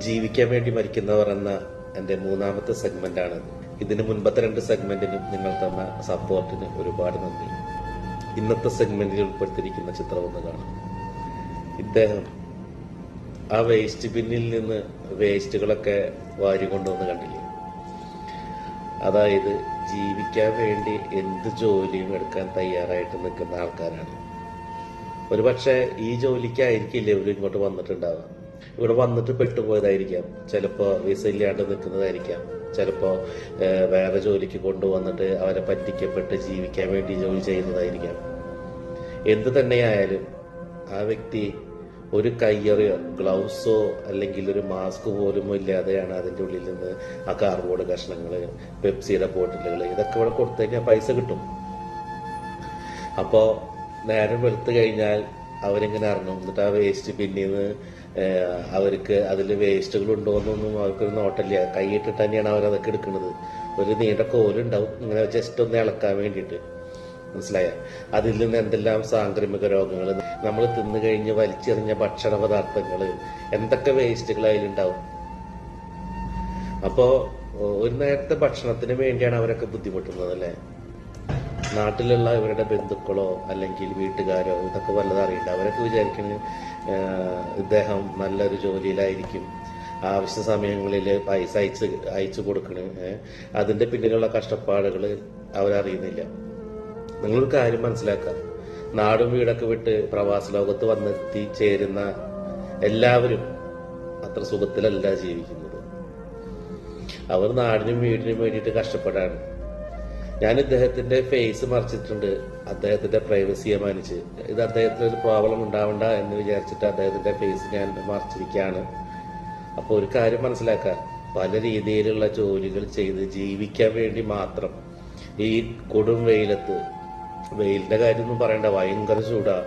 ജീവിക്കാൻ വേണ്ടി മരിക്കുന്നവർ എന്ന എന്റെ മൂന്നാമത്തെ സെഗ്മെന്റാണ്. ഇതിന് മുൻപത്തെ രണ്ട് സെഗ്മെന്റിനും നിങ്ങൾ തന്ന സപ്പോർട്ടിന് ഒരുപാട് നന്ദി. ഇന്നത്തെ സെഗ്മെന്റിൽ ഉൾപ്പെടുത്തിയിരിക്കുന്ന ചിത്രം ഒന്ന് കാണാം. ഇദ്ദേഹം ആ വേസ്റ്റ് ബിന്നിൽ നിന്ന് വേസ്റ്റുകളൊക്കെ വാരി കൊണ്ടുവന്ന് കണ്ടില്ലേ? അതായത് ജീവിക്കാൻ വേണ്ടി എന്ത് ജോലിയും എടുക്കാൻ തയ്യാറായിട്ട് നിൽക്കുന്ന ആൾക്കാരാണ്. ഒരുപക്ഷെ ഈ ജോലിക്കായിരിക്കില്ല ഇവർ ഇങ്ങോട്ട് വന്നിട്ടുണ്ടാവുക? ഇവിടെ വന്നിട്ട് പെട്ടുപോയതായിരിക്കാം. ചിലപ്പോ വിസ ഇല്ലാണ്ട് നിൽക്കുന്നതായിരിക്കാം. ചിലപ്പോ ഏഹ്, വേറെ ജോലിക്ക് കൊണ്ടുവന്നിട്ട് അവരെ പറ്റിക്കപ്പെട്ട് ജീവിക്കാൻ വേണ്ടി ജോലി ചെയ്യുന്നതായിരിക്കാം. എന്ത് തന്നെയായാലും ആ വ്യക്തി ഒരു കയ്യറിയോ ഗ്ലൗസോ അല്ലെങ്കിൽ ഒരു മാസ്ക് പോലും ഇല്ലാതെയാണ് അതിന്റെ ഉള്ളിൽ നിന്ന് ആ കാർബോർഡ് കഷ്ണങ്ങൾ പെപ്സിയുടെ ബോട്ടിലുകൾ ഇതൊക്കെ ഇവിടെ കൊടുത്തു പൈസ കിട്ടും. അപ്പോൾ നേരം വെളുത്ത് കഴിഞ്ഞാൽ അവരിങ്ങനെ ഇറങ്ങും. എന്നിട്ട് ആ വേസ്റ്റ് പിന്നീന്ന് അവർക്ക് അതിൽ വേസ്റ്റുകൾ ഉണ്ടോ എന്നൊന്നും അവർക്കൊരു നോട്ടില്ല കൈയിട്ടിട്ട് തന്നെയാണ് അവരതൊക്കെ എടുക്കുന്നത്. ഒരു നീണ്ട കോലുണ്ടാവും. ഇങ്ങനെ ജസ്റ്റ് ഒന്ന് ഇളക്കാൻ വേണ്ടിയിട്ട്. മനസ്സിലായ? അതിൽ നിന്ന് എന്തെല്ലാം സാംക്രമിക രോഗങ്ങൾ നമ്മൾ തിന്നു കഴിഞ്ഞ് വലിച്ചെറിഞ്ഞ ഭക്ഷണ പദാർത്ഥങ്ങൾ എന്തൊക്കെ വേസ്റ്റുകൾ അതിലുണ്ടാവും? അപ്പോ ഒരു നേരത്തെ ഭക്ഷണത്തിന് വേണ്ടിയാണ് അവരൊക്കെ ബുദ്ധിമുട്ടുന്നത് അല്ലേ? നാട്ടിലുള്ള ഇവരുടെ ബന്ധുക്കളോ അല്ലെങ്കിൽ വീട്ടുകാരോ ഇതൊക്കെ വല്ലതും അറിയണ്ട. അവരൊക്കെ വിചാരിക്കുന്നത് ഇദ്ദേഹം നല്ലൊരു ജോലിയിലായിരിക്കും. ആവശ്യ സമയങ്ങളിൽ പൈസ അയച്ച് അയച്ചു കൊടുക്കണ്. അതിന്റെ പിന്നിലുള്ള കഷ്ടപ്പാടുകൾ അവരറിയുന്നില്ല. നിങ്ങളൊരു കാര്യം മനസ്സിലാക്കുക. നാടും വീടൊക്കെ വിട്ട് പ്രവാസ ലോകത്ത് വന്നെത്തി ചേരുന്ന എല്ലാവരും അത്ര സുഖത്തിലല്ല ജീവിക്കുന്നത്. അവർ നാടിനും വീടിനും വേണ്ടിയിട്ട് കഷ്ടപ്പെടാണ്. ഞാൻ ഇദ്ദേഹത്തിന്റെ ഫേസ് മറിച്ചിട്ടുണ്ട്. അദ്ദേഹത്തിന്റെ പ്രൈവസിയെ മാനിച്ച് ഇത് അദ്ദേഹത്തിന് ഒരു പ്രോബ്ലം ഉണ്ടാവണ്ട എന്ന് വിചാരിച്ചിട്ട് അദ്ദേഹത്തിന്റെ ഫേസ് ഞാൻ മറിച്ചിരിക്കുകയാണ്. അപ്പോൾ ഒരു കാര്യം മനസ്സിലാക്കുക പല രീതിയിലുള്ള ജോലികൾ ചെയ്ത് ജീവിക്കാൻ വേണ്ടി മാത്രം ഈ കൊടും വെയിലത്ത് വെയിലിന്റെ കാര്യമൊന്നും പറയണ്ട ഭയങ്കര ചൂടാ.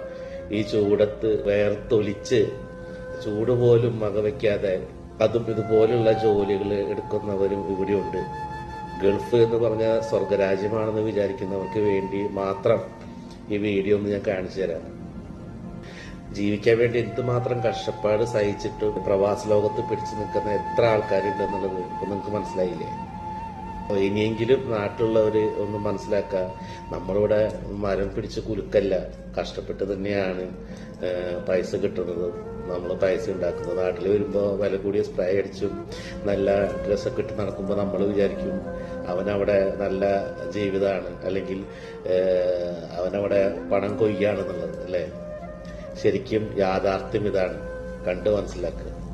ഈ ചൂടത്ത് വേർത്തൊലിച്ച് ചൂട് പോലും മകവയ്ക്കാതെ അതും ഇതുപോലുള്ള ജോലികൾ എടുക്കുന്നവരും ഇവിടെയുണ്ട്. ഗൾഫ് എന്ന് പറഞ്ഞ സ്വർഗരാജ്യമാണെന്ന് വിചാരിക്കുന്നവർക്ക് വേണ്ടി മാത്രം ഈ വീഡിയോ ഒന്ന് ഞാൻ കാണിച്ചു തരാം. ജീവിക്കാൻ വേണ്ടി എന്തുമാത്രം കഷ്ടപ്പാട് സഹിച്ചിട്ട് പ്രവാസ ലോകത്ത് പിടിച്ചു നിൽക്കുന്ന എത്ര ആൾക്കാരുണ്ടെന്നുള്ളത് ഇപ്പൊ നിങ്ങൾക്ക് മനസ്സിലായില്ലേ? ഇനിയെങ്കിലും നാട്ടിലുള്ളവർ ഒന്ന് മനസ്സിലാക്കുക നമ്മളിവിടെ മരം പിടിച്ച് കുലുക്കല്ല കഷ്ടപ്പെട്ട് തന്നെയാണ് പൈസ കിട്ടുന്നത് നമ്മൾ പൈസ ഉണ്ടാക്കുന്നത്. നാട്ടിൽ വരുമ്പോൾ വില കൂടിയ സ്പ്രേ അടിച്ചും നല്ല ഡ്രസ്സൊക്കെ ഇട്ട് നടക്കുമ്പോൾ നമ്മൾ വിചാരിക്കും അവനവിടെ നല്ല ജീവിതമാണ് അല്ലെങ്കിൽ അവനവിടെ പണം കൊയ്യാണെന്നുള്ളത് അല്ലേ? ശരിക്കും യാഥാർത്ഥ്യം ഇതാണ് കണ്ട് മനസ്സിലാക്കുക.